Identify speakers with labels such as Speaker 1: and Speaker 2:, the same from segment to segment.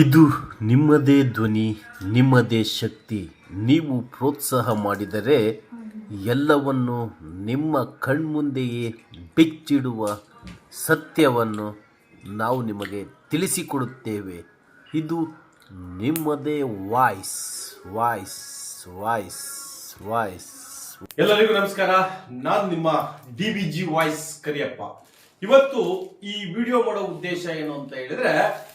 Speaker 1: ಇದು ನಿಮ್ಮದೇ ಧ್ವನಿ, ನಿಮ್ಮದೇ ಶಕ್ತಿ. ನೀವು ಪ್ರೋತ್ಸಾಹ ಮಾಡಿದರೆ ಎಲ್ಲವನ್ನು ನಿಮ್ಮ ಕಣ್ಮುಂದೆಯೇ ಬಿಚ್ಚಿಡುವ ಸತ್ಯವನ್ನು ನಾವು ನಿಮಗೆ ತಿಳಿಸಿಕೊಡುತ್ತೇವೆ. ಇದು ನಿಮ್ಮದೇ ವಾಯ್ಸ್ ವಾಯ್ಸ್ ವಾಯ್ಸ್ ವಾಯ್ಸ್.
Speaker 2: ಎಲ್ಲರಿಗೂ ನಮಸ್ಕಾರ. ನಾನು ನಿಮ್ಮ D B G voice Kariyappa. ಇವತ್ತು ಈ ವಿಡಿಯೋ ಮಾಡೋ ಉದ್ದೇಶ ಏನು ಅಂತ ಹೇಳಿದ್ರೆ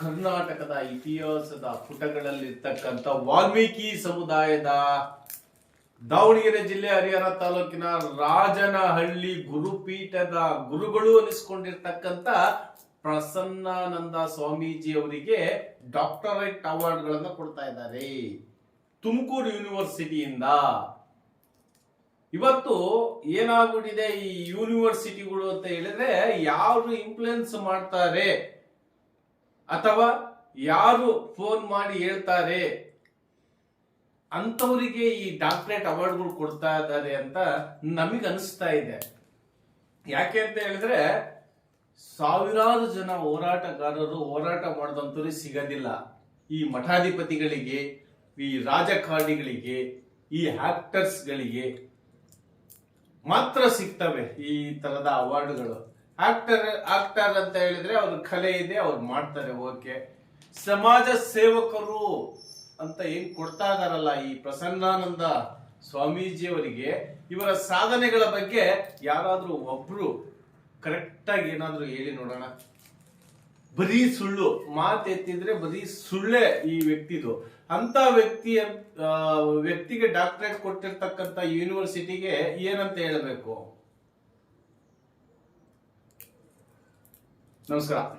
Speaker 2: ಕರ್ನಾಟಕದ ಇತಿಹಾಸದ ಪುಟಗಳಲ್ಲಿರ್ತಕ್ಕಂಥ ವಾಲ್ಮೀಕಿ ಸಮುದಾಯದ ದಾವಣಗೆರೆ ಜಿಲ್ಲೆ ಹರಿಹರ ತಾಲೂಕಿನ ರಾಜನಹಳ್ಳಿ ಗುರುಪೀಠದ ಗುರುಗಳು ಅನಿಸ್ಕೊಂಡಿರ್ತಕ್ಕಂಥ ಪ್ರಸನ್ನಾನಂದ ಸ್ವಾಮೀಜಿ ಅವರಿಗೆ ಡಾಕ್ಟರೇಟ್ ಅವಾರ್ಡ್ ಗಳನ್ನ ಕೊಡ್ತಾ ಇದ್ದಾರೆ. ತುಮಕೂರು ಯೂನಿವರ್ಸಿಟಿಯಿಂದ. ಇವತ್ತು ಏನಾಗ್ಬಿಟ್ಟಿದೆ ಈ ಯೂನಿವರ್ಸಿಟಿಗಳು ಅಂತ ಹೇಳಿದ್ರೆ ಯಾರು ಇನ್ಫ್ಲುಯೆನ್ಸ್ ಮಾಡ್ತಾರೆ? ಅಥವಾ ಯಾರು ಫೋನ್ ಮಾಡಿ ಹೇಳ್ತಾರೆ ಅಂತವರಿಗೆ ಈ ಡಾಕ್ಟರೇಟ್ ಅವಾರ್ಡ್ಗಳು ಕೊಡ್ತಾ ಇದ್ದಾರೆ ಅಂತ ನಮಗೆ ಅನಿಸ್ತಾ ಇದೆ. ಯಾಕೆ ಅಂತ ಹೇಳಿದ್ರೆ ಸಾವಿರಾರು ಜನ ಹೋರಾಟಗಾರರು ಹೋರಾಟ ಮಾಡಿದಂಥವ್ರಿಗೆ ಸಿಗೋದಿಲ್ಲ. ಈ ಮಠಾಧಿಪತಿಗಳಿಗೆ, ಈ ರಾಜಕಾರಣಿಗಳಿಗೆ, ಈ ಆಕ್ಟರ್ಸ್ಗಳಿಗೆ ಮಾತ್ರ ಸಿಗ್ತವೆ ಈ ತರದ ಅವಾರ್ಡ್ಗಳು. ಆಕ್ಟರ್ ಆಕ್ಟರ್ ಅಂತ ಹೇಳಿದ್ರೆ ಅವ್ರ ಕಲೆ ಇದೆ, ಅವ್ರು ಮಾಡ್ತಾರೆ, ಓಕೆ. ಸಮಾಜ ಸೇವಕರು ಅಂತ ಏನ್ ಕೊಡ್ತಾ ಇದಾರಲ್ಲ ಈ ಪ್ರಸನ್ನಾನಂದ ಸ್ವಾಮೀಜಿ ಅವರಿಗೆ ಇವರ ಸಾಧನೆಗಳ ಬಗ್ಗೆ ಯಾರಾದ್ರೂ ಒಬ್ರು ಕರೆಕ್ಟ್ ಆಗಿ ಏನಾದ್ರೂ ಹೇಳಿ ನೋಡೋಣ. ಬರೀ ಸುಳ್ಳು, ಮಾತು ಎತ್ತಿದ್ರೆ ಬರೀ ಸುಳ್ಳೇ ಈ ವ್ಯಕ್ತಿದು. ಅಂತ ವ್ಯಕ್ತಿಯ ವ್ಯಕ್ತಿಗೆ ಡಾಕ್ಟರೇಟ್ ಕೊಟ್ಟಿರ್ತಕ್ಕಂಥ ಯೂನಿವರ್ಸಿಟಿಗೆ ಏನಂತ ಹೇಳಬೇಕು? ನಮಸ್ಕಾರ